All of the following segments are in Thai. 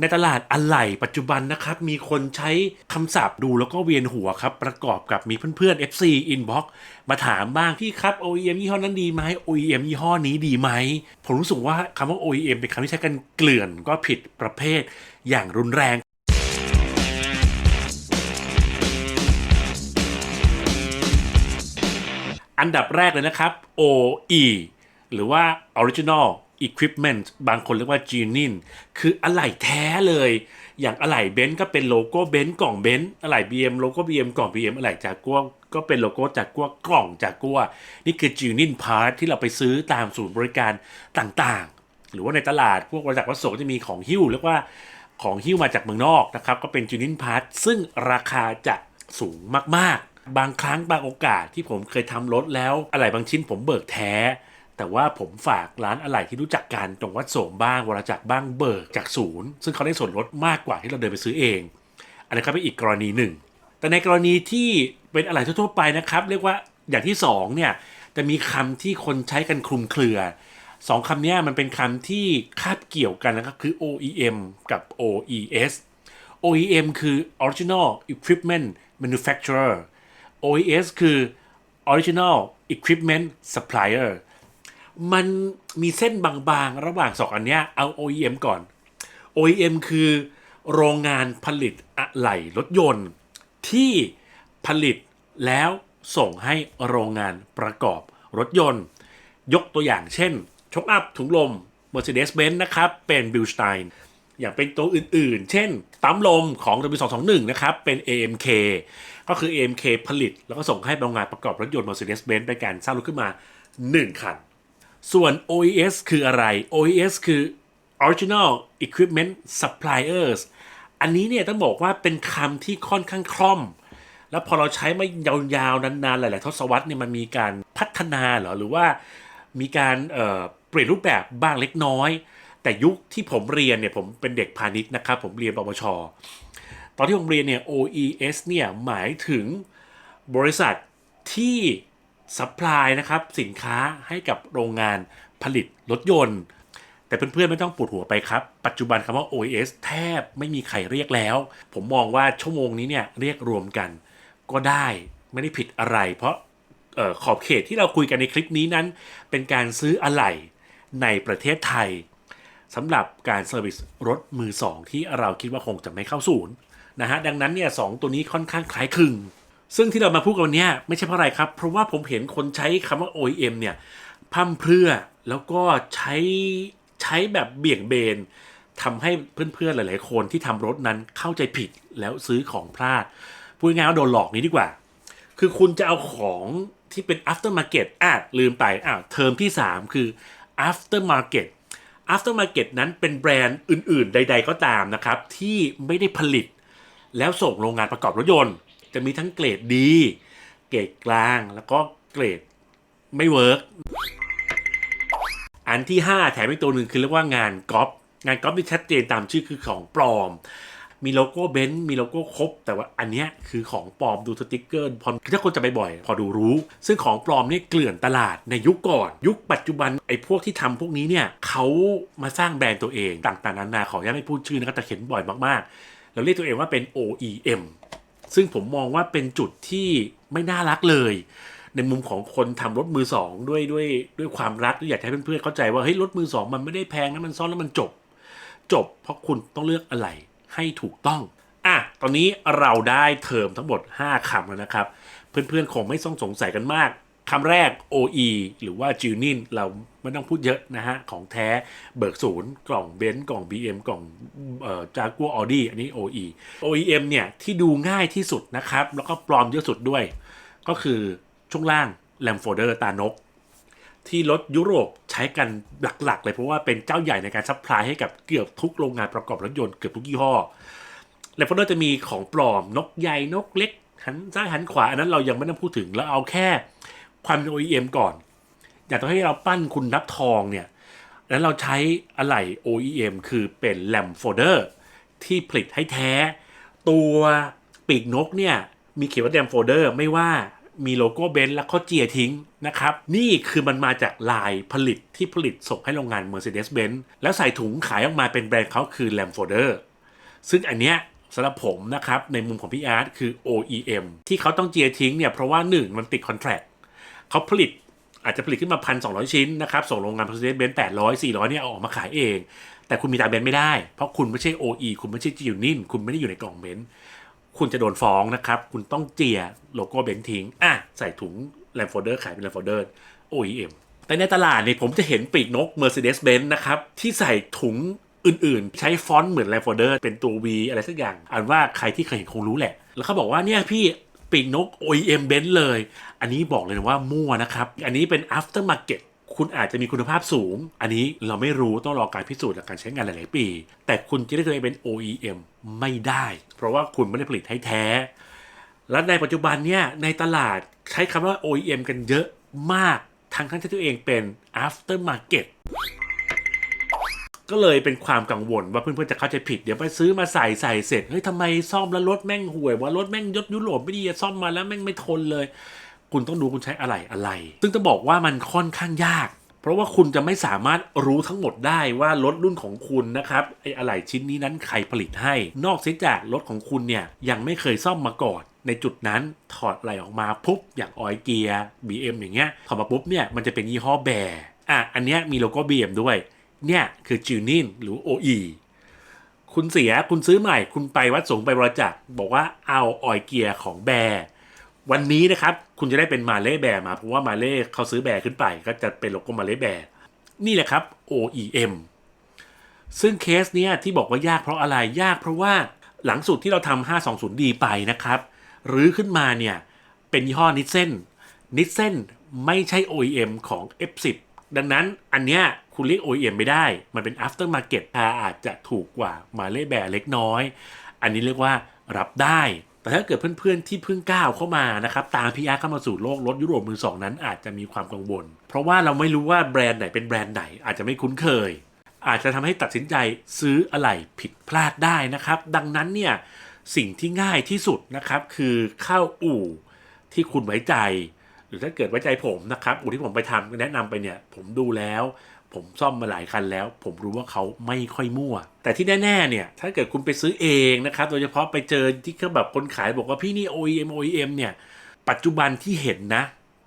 ในตลาดอะไหล่ปัจจุบันนะครับ มีคนใช้คำศัพท์ดูแล้วก็เวียนหัวครับ ประกอบกับมีเพื่อนๆ FC inbox มาถามบ้างพี่ครับ OEM ยี่ห้อนั้นดีไหม OEM ยี่ห้อนี้ดีไหม ผมรู้สึกว่าคำว่า OEM เป็นคำที่ใช้กันเกลื่อนก็ผิดประเภทอย่างรุนแรงอันดับแรกเลยนะครับ OE หรือว่า Original Equipment บางคนเรียกว่า g e n i n คืออะไหล่แท้เลย อย่างอะไหล่เบนซ์ก็เป็นโลโก้เบนซ์กล่องเบนซ์อะไหล่ BM โลโก้ BM กล่อง BM อะไหล่จากกัวก็เป็นโลโก้จากกัวกล่องจากกัวนี่คือ g e n i n Part ที่เราไปซื้อตามศูนย์บริการต่างๆ หรือว่าในตลาดพวกบริษัทวัสดุจะมีของหิ้วเรียกว่าของหิ้วมาจากเมืองนอกนะครับก็เป็น g e n i n Part ซึ่งราคาจะสูงมากๆ บางครั้งบางโอกาสที่ผมเคยทำรถแล้วอะไหล่บางชิ้นผมเบิกแท้ แต่ว่าผมฝากร้านอะไหล่ที่รู้จักกันตรงวัดโสมบ้างวรจักรบ้างเบิกจากศูนย์ ซึ่งเขาได้ส่วนลดมากกว่าที่เราเดินไปซื้อเอง อันนี้ก็เป็นอีกกรณีหนึ่ง แต่ในกรณีที่เป็นอะไหล่ทั่วๆไปนะครับ เรียกว่าอย่างที่สองเนี่ยจะมีคำที่คนใช้กันคลุมเครือสองคำนี้มันเป็นคำที่คาบเกี่ยวกันนะครับคือ OEM กับ OES OEM คือ Original Equipment Manufacturer OES คือ Original Equipment Supplier มันมีเส้นบางๆ ระหว่างสองอันเนี้ยเอา OEM ก่อน OEM คือโรงงานผลิตอะไหล่รถยนต์ ที่ผลิตแล้วส่งให้โรงงานประกอบรถยนต์ ยกตัวอย่างเช่นชกอัพถุงลม Mercedes-Benz นะครับ เป็น b i l s t e i n อย่างเป็นตัวอื่นๆ เช่นปั๊มลมของ W221 นะครับ เป็น AMK ก็คือ AMK ผลิต แล้วก็ส่งให้โรงงานประกอบรถยนต์ Mercedes-Benz เป็นการสร้างรถขึ้นมา 1 คัน ส่วน OES คืออะไร OES คือ Original Equipment Suppliers อันนี้เนี่ยต้องบอกว่าเป็นคำที่ค่อนข้างคล่อม แล้วพอเราใช้มายาวๆ นานๆ หลายๆ ทศวรรษเนี่ยมันมีการพัฒนาเหรอ หรือว่ามีการเเปลี่ยนรูปแบบบ้างเล็กน้อย แต่ยุคที่ผมเรียนเนี่ยผมเป็นเด็กพาณิชย์นะครับ ผมเรียนปวช ตอนที่ผมเรียนเนี่ย OES เนี่ยหมายถึงบริษัทที่ ซัพพลายนะครับสินค้าให้กับโรงงานผลิตรถยนต์ แต่เพื่อนๆไม่ต้องปวดหัวไปครับ ปัจจุบันคำว่า OES แทบไม่มีใครเรียกแล้ว ผมมองว่าชั่วโมงนี้เนี่ยเรียกรวมกัน ก็ได้ไม่ได้ผิดอะไร เพราะออขอบเขตที่เราคุยกันในคลิปนี้นั้น เป็นการซื้ออะไหล่ในประเทศไทยสำหรับการเซอร์วิสรถมือสองที่เราคิดว่าคงจะไม่เข้าศูนย์นะฮะดังนั้นเนี่ยสองตัวนี้ค่อนข้างคล้ายคลึง ซึ่งที่เรามาพูดกันวันเนี้ยไม่ใช่เพราะอะไรครับ เพราะว่าผมเห็นคนใช้คำว่า OEM เนี่ยพร่ำเพรื่อแล้วก็ใช้ใช้แบบเบี่ยงเบนทำให้เพื่อนๆหลายๆ คนที่ทำรถนั้นเข้าใจผิดแล้วซื้อของพลาดพูดง่ายว่าโดนหลอกนี้ดีกว่า คือคุณจะเอาของที่เป็น after market อะลืมไปอะเทอมที่ 3 คือ after market after market นั้นเป็นแบรนด์อื่นๆ ใด ๆ ก็ตามนะครับ ที่ไม่ได้ผลิต แล้วส่งโรงงานประกอบรถยนต์ จะมีทั้งเกรดดี เกรดกลางแล้วก็เกรดไม่เวิร์กอันที่ 5 แถมอีกตัวหนึ่งคือเรียกว่างานก๊อปงานก๊อปที่ชัดเจนตามชื่อคือของปลอม มีโลโก้เบนซ์มีโลโก้ครบ แต่ว่าอันเนี้ยคือของปลอมดูสติกเกอร์พอถ้าคนจะไปบ่อย พอดูรู้ ซึ่งของปลอมนี่เกลื่อนตลาดในยุคก่อน ยุคปัจจุบันไอ้พวกที่ทำพวกนี้เนี่ยเขามาสร้างแบรนด์ตัวเองต่างๆนานาขออนุญาตไม่พูดชื่อนะครับแต่เห็นบ่อยมากๆเราเรียกตัวเองว่าเป็น OEM ซึ่งผมมองว่าเป็นจุดที่ไม่น่ารักเลย ในมุมของคนทำรถมือสองด้วยด้วยด้วยความรักอยากให้เพื่อนๆเข้าใจว่าเฮ้ยรถมือสองมันไม่ได้แพงนะมันซ่อนแล้วมันจบ จบ เพราะคุณต้องเลือกอะไรให้ถูกต้องอะตอนนี้เราได้เทอมทั้งหมด 5คำแล้วนะครับ เพื่อนๆคงไม่ต้องสงสัยกันมาก คำแรก OE หรือว่า g u n i n เราไม่ต้องพูดเยอะนะฮะ ของแท้เบิกศูนย์กล่องเบนซ์กล่อง BM กล่องจากัวออดี้อันนี้ OE OEM เนี่ย ที่ดูง่ายที่สุดนะครับ แล้วก็ปลอมเยอะสุดด้วย ก็คือช่วงล่างแลมโฟเดอร์ตานก ที่รถยุโรปใช้กันหลักๆ เลยเพราะว่าเป็นเจ้าใหญ่ในการซัพพลายให้กับเกือบทุกโรงงานประกอบรถยนต์เกือบทุกยี่ห้อแลมโฟเดอร์จะมีของปลอมนกใหญ่นกเล็กหันซ้ายหันขวาอันนั้นเรายังไม่ต้องพูดถึงแล้วเอาแค่ ความเป็น OEM ก่อน อยากจะให้เราปั้นคุณนับทองเนี่ย แล้วเราใช้อะไหล่ OEM คือเป็นแลมโฟเดอร์ที่ผลิตให้แท้ ตัวปีกนกเนี่ย มีเขียนว่าแลมโฟเดอร์ไม่ว่ามีโลโก้เบนซ์แล้วเขาเจียทิ้งนะครับ นี่คือมันมาจากลายผลิตที่ผลิตส่งให้โรงงาน Mercedes-Benz แล้วใส่ถุงขายออกมาเป็นแบรนด์เขาคือ l a m f o r d e r ซึ่งอันเนี้ยสำหรับผมนะครับ ในมุมของพี่อาร์ตคือ OEM ที่เขาต้องเจียทิ้งเนี่ย เพราะว่า 1 มันติดคอนแท c t เขาผลิตอาจจะผลิตขึ้นมาพันสองชิ้นนะครับ ส่งโรงงาน Mercedes Benz 800 400เนี่ยเอาออกมาขายเอง แต่คุณมีตาเบนซ์ไม่ได้ เพราะคุณไม่ใช่ OE คุณไม่ใช่จิวนินคุณไม่ได้อยู่ในกล่องเบนซ์คุณจะโดนฟ้องนะครับ คุณต้องเจียโลโก้เบนซ์ทิ้งอะใส่ถุงแลมโฟเดอร์ขายเป็นแลมโฟเดอร์ OEM แต่ในตลาดเนี่ยผมจะเห็นปีกนก Mercedes-Benz นะครับ ที่ใส่ถุงอื่นๆ ใช้ฟอนต์เหมือนแลมโฟเดอร์เป็นตัว V อะไรสักอย่าง อันว่าใครที่เคยเห็นคงรู้แหละ แล้วเขาบอกว่าเนี่ยพี่ ปีกนก OEM Benz เลย อันนี้บอกเลยนะว่ามั่วนะครับ อันนี้เป็น after market คุณอาจจะมีคุณภาพสูง อันนี้เราไม่รู้ต้องรอการพิสูจน์จากการใช้งานหลาย ๆ ปี แต่คุณจะได้ตัวเองเป็น OEM ไม่ได้ เพราะว่าคุณไม่ได้ผลิตให้แท้ และในปัจจุบันเนี่ยในตลาดใช้คำว่า OEM กันเยอะมาก ทั้งทั้งที่ตัวเองเป็น after market ก็เลยเป็นความกังวลว่าเพื่อนๆจะเข้าใจผิดเดี๋ยวไปซื้อมาใส่ใส่เสร็จเฮ้ยทำไมซ่อมแล้วรถแม่งห่วยว่ารถแม่งยศยุโรปไม่ดีอะซ่อมมาแล้วแม่งไม่ทนเลย คุณต้องดูคุณใช้อะไรอะไร ซึ่งจะบอกว่ามันค่อนข้างยาก เพราะว่าคุณจะไม่สามารถรู้ทั้งหมดได้ว่ารถรุ่นของคุณนะครับไอ้อะไรชิ้นนี้นั้นใครผลิตให้ นอกเสียจากรถของคุณเนี่ยยังไม่เคยซ่อมมาก่อนในจุดนั้นถอดอะไรออกมาปุ๊บอย่างออยเกียร์ BM อย่างเงี้ยถอดมาปุ๊บเนี่ยมันจะเป็นยี่ห้อแบร์อะอันเนี้ยมีโลโก้ BM ด้วย เนี่ยคือจิวนินหรือ OE คุณเสียคุณซื้อใหม่คุณไปวัดสงไปบริจาคบอกว่าเอาออยเกียร์ของแบร์วันนี้นะครับ คุณจะได้เป็นมาเล่แบร์มา เพราะว่ามาเล่เขาซื้อแบร์ขึ้นไป ก็จะเป็นโลโก้มาเล่แบร์นี่แหละครับ OEM ซึ่งเคสเนี้ยที่บอกว่ายากเพราะอะไรยากเพราะว่าหลังสุดที่เราทำ 520D ไปนะครับรื้อขึ้นมาเนี่ย เป็นยี่ห้อนิเซนนิเซนไม่ใช่ OEM ของ F10 ดังนั้นอันเนี้ย คุณเรียก OEM ไม่ได้ มันเป็น after market ราคาอาจจะถูกกว่ามาเล่แบร์เล็กน้อย อันนี้เรียกว่ารับได้ แต่ถ้าเกิดเพื่อนๆที่เพิ่งก้าวเข้ามานะครับ ตามพีอาร์เข้ามาสู่โลกรถยุโรปมือสองนั้นอาจจะมีความกังวล เพราะว่าเราไม่รู้ว่าแบรนด์ไหนเป็นแบรนด์ไหน อาจจะไม่คุ้นเคย อาจจะทำให้ตัดสินใจซื้ออะไรผิดพลาดได้นะครับ ดังนั้นเนี่ยสิ่งที่ง่ายที่สุดนะครับคือเข้าอู่ที่คุณไว้ใจ หรือถ้าเกิดไว้ใจผมนะครับอู่ที่ผมไปทำแนะนำไปเนี่ยผมดูแล้ว ผมซ่อมมาหลายคันแล้ว ผมรู้ว่าเขาไม่ค่อยมั่ว แต่ที่แน่ๆเนี่ย ถ้าเกิดคุณไปซื้อเองนะครับ โดยเฉพาะไปเจอที่เขาแบบคนขายบอกว่าพี่นี่ OEM OEM เนี่ย ปัจจุบันที่เห็นนะ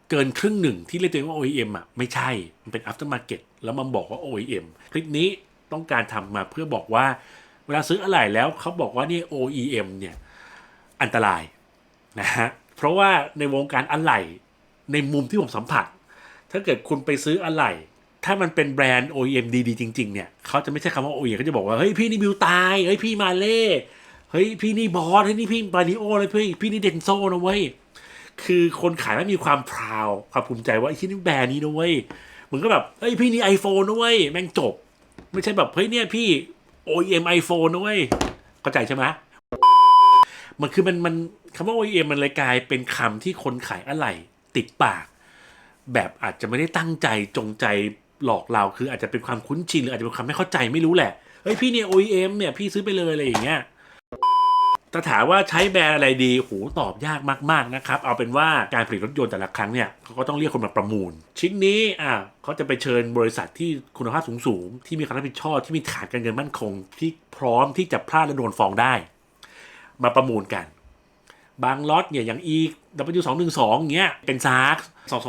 เกินครึ่งหนึ่งที่เรียกตัวเองว่า OEM อะไม่ใช่ มันเป็น after market แล้วมันบอกว่า OEM คลิปนี้ต้องการทำมาเพื่อบอกว่า เวลาซื้ออะไรแล้วเขาบอกว่านี่ OEM เนี่ยอันตรายนะฮะเพราะว่าในวงการอะไหล่ในมุมที่ผมสัมผัส ถ้าเกิดคุณไปซื้ออะไหล่ ถ้ามันเป็นแบรนด์ OEM ดีๆจริง ๆ เนี่ยเขาจะไม่ใช่คำว่า OEM เขาจะบอกว่า เฮ้ยพี่นี่บิวตาย เฮ้ยพี่มาเล่ เฮ้ยพี่นี่บอส เฮ้ยนี่พี่บาริโอเลยพี่พี่นี่เดนโซนะเว้ย คือคนขายไม่มีความพราวความภูมิใจว่าไอ้ที่นี่แบรนด์นี้นะเว้ยมึงก็แบบเฮ้ยพี่นี่ iPhone นะเว้ยแม่งจบ ไม่ใช่แบบเฮ้ยเนี่ยพี่ OEM iPhone นะเว้ยเข้าใจใช่ไหมมันคือมันมันคำว่า OEM มันเลยกลายเป็นคำที่คนขายอะไหล่ติดปาก แบบอาจจะไม่ได้ตั้งใจจงใจ หลอกเราคืออาจจะเป็นความคุ้นชินหรืออาจจะเป็นความไม่เข้าใจไม่รู้แหละเฮ้ยพี่เนี่ย OEM เนี่ยพี่ซื้อไปเลยอะไรอย่างเงี้ยถ้าถามว่าใช้แบรนด์อะไรดีโหตอบยากมากๆนะครับ เอาเป็นว่าการผลิตรถยนต์แต่ละครั้งเนี่ยเขาก็ต้องเรียกคนมาประมูล ชิ้นนี้อะเขาจะไปเชิญบริษัทที่คุณภาพสูงๆ ที่มีความรับผิดชอบที่มีฐานการเงินมั่นคง ที่พร้อมที่จะพลาดและโดนฟ้องได้ มาประมูลกัน บางล็อตเนี่ยอย่าง e w 2 1 2 เงี้ยเป็นซาร์ก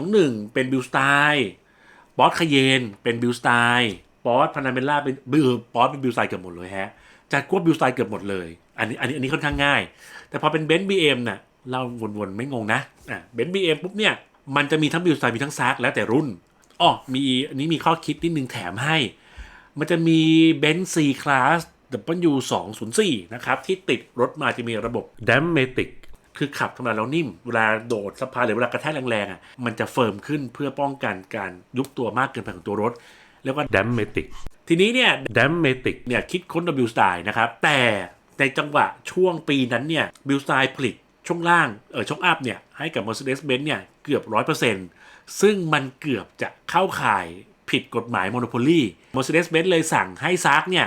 221 เป็นบิลสไตล์ บอสคเยนเป็นบิลสไตล์บอสพานาเมล่าเป็นบิลบอสเป็นบิลสไตล์เกือบหมดเลยฮะจากกวบบิลสไตล์เกือบหมดเลย อันนี้อันนี้อันนี้ค่อนข้างง่าย แต่พอเป็นเบนซ์บีเอ็มน่ะเราวนๆไม่งงนะอะเบนซ์บีเอ็มปุ๊บเนี่ยมันจะมีทั้งบิลสไตล์มีทั้งซาร์กแล้วแต่รุ่นอ๋อมีอันนี้มีข้อคิดนิดนึงแถมให้ มันจะมีเบนซ์ C Class W 2 0 4 นะครับที่ติดรถมาจะมีระบบ d a m a t i c คือขับธรรมดาแล้วนิ่ม เวลาโดดสะพานหรือเวลากระแทกแรงๆอะมันจะเฟิร์มขึ้นเพื่อป้องกันการยุบตัวมากเกินไปของตัวรถเรียกว่า d a m m a t i c ทีนี้เนี่ย d a m m a t i c เนี่ยคิดค้น W Style นะครับ แต่ในจังหวะช่วงปีนั้นเนี่ย W Style ผลิตช่วงล่างเออช่วงอัพเนี่ยให้กับ Mercedes-Benz เนี่ยเกือบ 100%ซึ่งมันเกือบจะเข้าข่ายผิดกฎหมาย Monopoly Mercedes-Benz เลยสั่งให้ซาร์กเนี่ย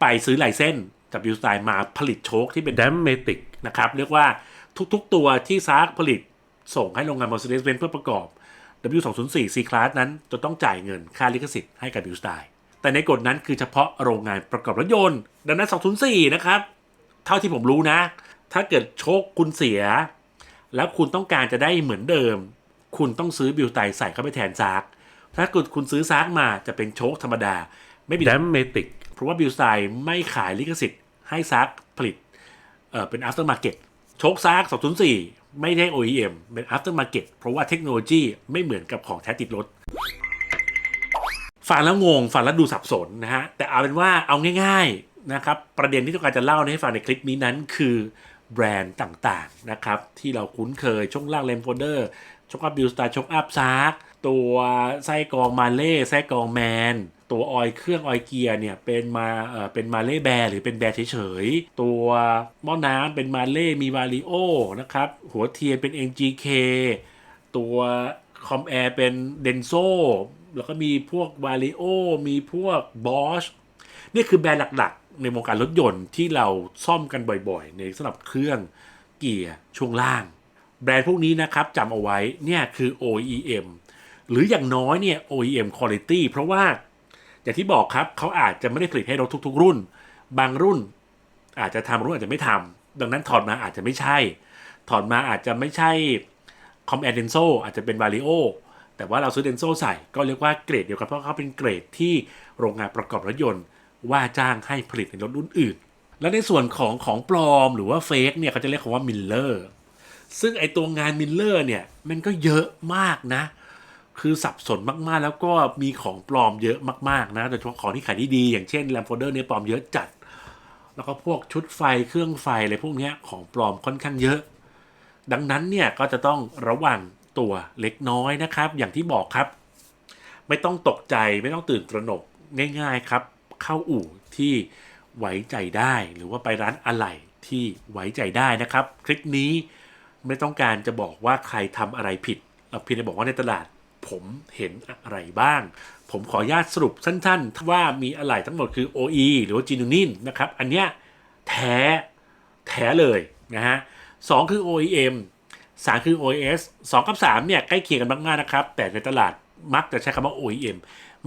ไปซื้อไลเซนส์จากบิลสไตล์มาผลิตโชคที่เป็น d a m m a t i c นะครับเรียกว่า ทุก ๆ ตัวที่ซาร์กผลิตส่งให้โรงงาน Mercedes-Benz เพื่อประกอบ W204 C Class นั้นจะต้องจ่ายเงินค่าลิขสิทธิ์ให้กับบิลสไตล์แต่ในกฎนั้นคือเฉพาะโรงงานประกอบรถยนต์ ดังนั้น 204 นะครับ เท่าที่ผมรู้นะ ถ้าเกิดโชคคุณเสีย แล้วคุณต้องการจะได้เหมือนเดิม คุณต้องซื้อบิวไตใส่เข้าไปแทนซากถ้าเกิดคุณซื้อซากมาจะเป็นโชคธรรมดา ไม่มีแดมเมติกเพราะว่าบิลไซไม่ขายลิขสิทธิ์ให้ซากผลิตเอ่อเป็น after market โชคซาก204 ไม่ได้ OEM เป็น after market เพราะว่าเทคโนโลยีไม่เหมือนกับของแท้ติดรถฟังแล้วงงฟังแล้วดูสับสนนะฮะ แต่เอาเป็นว่าเอาง่าย ๆนะครับ ประเด็นที่ต้องการจะเล่าให้ฟังในคลิปนี้นั้นคือแบรนด์ต่างๆนะครับ ที่เราคุ้นเคยช่วงล่างเลมโฟเดอร์ช็อคอัพบิลสตาร์ช็อคอัพซาร์ตัวไส้กรองมาเล่ไส้กรองแมน ตัวออยเครื่องออยเกียร์เนี่ยเป็นมาเอ่อเป็นมาเล่แบร์หรือเป็นแบร์เฉยๆ ตัวหม้อน้ำเป็นมาเล่มีวาริโอนะครับ หัวเทียนเป็น NGK ตัวคอมแอร์เป็นเดนโซแล้วก็มีพวกวาริโอมีพวกบอชนี่คือแบรนด์หลักๆ ในวงการรถยนต์ที่เราซ่อมกันบ่อยๆ ในสำหรับเครื่องเกียร์ช่วงล่าง แบรนด์พวกนี้นะครับจำเอาไว้เนี่ยคือ OEM หรืออย่างน้อยเนี่ย OEM Quality เพราะว่า อย่างที่บอกครับเขาอาจจะไม่ได้ผลิตให้รถทุก ๆ รุ่น บางรุ่นอาจจะทำรุ่นอาจจะไม่ทำดังนั้นถอดมาอาจจะไม่ใช่ ถอดมาอาจจะไม่ใช่คอมแอร์เดนโซอาจจะเป็นวาริโอแต่ว่าเราซื้อเดนโซใส่ก็เรียกว่าเกรดเดียวกันเพราะเขาเป็นเกรดที่โรงงานประกอบรถยนต์ ว่าจ้างให้ผลิตในรถรุ่นอื่น และในส่วนของของปลอมหรือว่าเฟกเนี่ยเขาจะเรียกคำว่ามิลเลอร์ซึ่งไอตัวงานมิลเลอร์เนี่ยมันก็เยอะมากนะ คือสับสนมากๆ แล้วก็มีของปลอมเยอะมากๆนะโดยเฉพาะของที่ขายดีๆอย่างเช่นแรมโฟเดอร์เนี่ยปลอมเยอะจัด แล้วก็พวกชุดไฟเครื่องไฟอะไรพวกนี้ของปลอมค่อนข้างเยอะ ดังนั้นเนี่ยก็จะต้องระวังตัวเล็กน้อยนะครับ อย่างที่บอกครับ ไม่ต้องตกใจไม่ต้องตื่นตระหนกง่าย ๆครับ เข้าอู่ที่ไว้ใจได้ หรือว่าไปร้านอะไหล่ที่ไว้ใจได้นะครับ คลิปนี้ไม่ต้องการจะบอกว่าใครทำอะไรผิดเราเพียงแต่บอกว่าในตลาด ผมเห็นอะไรบ้าง ผมขออนุญาตสรุปสั้นๆ ว่ามีอะไหล่ทั้งหมดคือ OE หรือว่าจีนูนินนะครับ อันเนี้ยแท้แท้เลยนะฮะสองคือ OEM สามคือ OES สองกับสามเนี่ย ใกล้เคียงกันมากๆนะครับ แต่ในตลาดมักจะใช้คำว่า OEM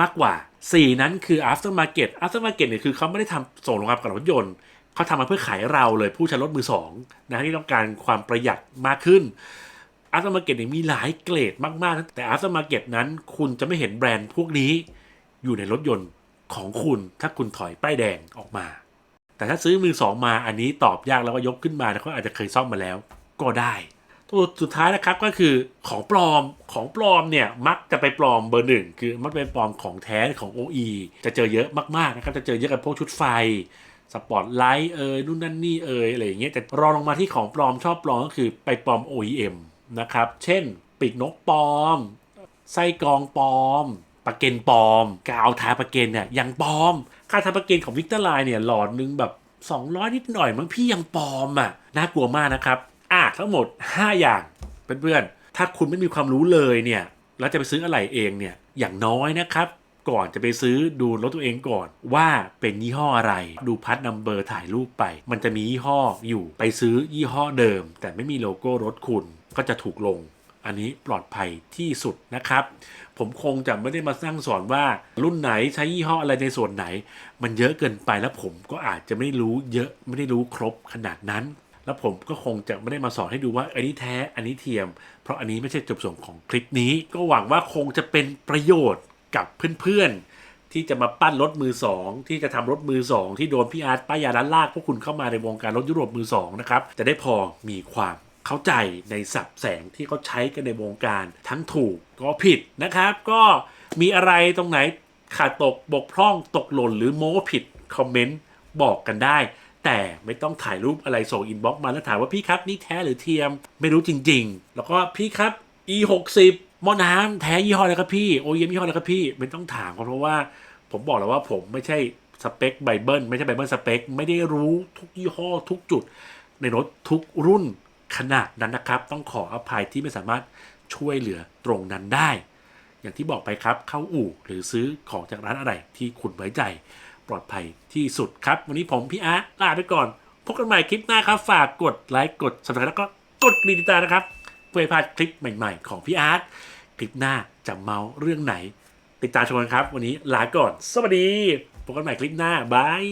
มากกว่า 4 นั้นคือ aftermarket aftermarket เนี่ยคือเขาไม่ได้ทำส่งโรงงานกอบรถยนต์เขาทำมาเพื่อขายเราเลยผู้ใช้รถมือสองนะที่ต้องการความประหยัดมากขึ้น aftermarket เนี่ยมีหลายเกรดมากๆ แต่ aftermarket นั้น คุณจะไม่เห็นแบรนด์พวกนี้ อยู่ในรถยนต์ของคุณถ้าคุณถอยป้ายแดงออกมา แต่ถ้าซื้อมือสองมาอันนี้ตอบยากแล้วว่ายกขึ้นมาเขาอาจจะเคยซ่อมมาแล้วก็ได้ตัวสุดท้ายนะครับก็คือของปลอมของปลอมเนี่ยมักจะไปปลอมเบอร์หนึ่งคือมักเป็นปลอมของแท้ของ OE จะเจอเยอะมากๆนะครับจะเจอเยอะกับพวกชุดไฟสปอตไลท์เอ่ยนู่นนั่นนี่เอ่ยอะไรอย่างเงี้ยแต่รองลงมาที่ของปลอมชอบปลอมก็คือไปปลอม OEM นะครับ เช่นปีกนกปลอม ไส้กรองปลอมปะเกนปลอม กาวทาปะเกนเนี่ยยังปลอม ค่าทาปะเกนของวิกเตอร์ไลน์เนี่ยหลอดนึงแบบ 200 นิดหน่อยมั้งพี่ยังปลอมอะน่ากลัวมากนะครับ อะทั้งหมด 5 อย่างเพื่อนๆถ้าคุณไม่มีความรู้เลยเนี่ยแล้วจะไปซื้ออะไรเองเนี่ยอย่างน้อยนะครับก่อนจะไปซื้อดูรถตัวเองก่อน ว่าเป็นยี่ห้ออะไร ดูพัดนัมเบอร์ถ่ายรูปไป มันจะมียี่ห้ออยู่ไปซื้อยี่ห้อเดิม แต่ไม่มีโลโก้รถคุณ ก็จะถูกลง อันนี้ปลอดภัยที่สุดนะครับ ผมคงจะไม่ได้มาสร้างสอนว่ารุ่นไหนใช้ยี่ห้ออะไรในส่วนไหน มันเยอะเกินไปแล้วผมก็อาจจะไม่รู้เยอะไม่ได้รู้ครบขนาดนั้นแล้วผมก็คงจะไม่ได้มาสอนให้ดูว่าอันนี้แท้อันนี้เทียม เพราะอันนี้ไม่ใช่จุดประสงค์ของคลิปนี้ ก็หวังว่าคงจะเป็นประโยชน์กับเพื่อนๆ ที่จะมาปั้นรถมือสองที่จะทำรถมือสองที่โดนพี่อาร์ตป้ายยาล้านลากพวกคุณเข้ามาในวงการรถยุโรปมือสองนะครับจะได้พอมีความ เข้าใจในสับแสงที่เขาใช้กันในวงการทั้งถูกก็ผิดนะครับ ก็มีอะไรตรงไหนขาดตกบกพร่องตกหล่นหรือโม้ผิด คอมเมนต์บอกกันได้ แต่ไม่ต้องถ่ายรูปอะไรส่งอินบ็อกซ์มาแล้วถามว่าพี่ครับนี่แท้หรือเทียมไม่รู้จริง ๆ แล้วก็พี่ครับ e 6 0หม้อน้ำแท้ยี่ห้ออะไรครับพี่โอเยมยี่ห้ออะไรครับพี่ไม่ต้องถามเพราะว่าผมบอกแล้วว่าผมไม่ใช่สเปคไบเบิลไม่ใช่ไบเบิลสเปคไม่ได้รู้ทุกยี่ห้อทุกจุดในรถทุกรุ่น ขนาดนั้นนะครับ ต้องขออภัยที่ไม่สามารถช่วยเหลือตรงนั้นได้ อย่างที่บอกไปครับเข้าอู่หรือซื้อของจากร้านอะไรที่คุณไว้ใจ ปลอดภัยที่สุดครับ วันนี้ผมพี่อาร์ตลาไปก่อนพบกันใหม่คลิปหน้าครับ ฝากกดไลค์กด subscribe แล้วก็กดกระดิ่งติดตามนะครับ เพื่อไม่พลาดคลิปใหม่ๆ ของพี่อาร์ตคลิปหน้าจะเมาเรื่องไหน ติดตามชมกันครับ วันนี้ลาก่อน สวัสดีพบกันใหม่คลิปหน้าบาย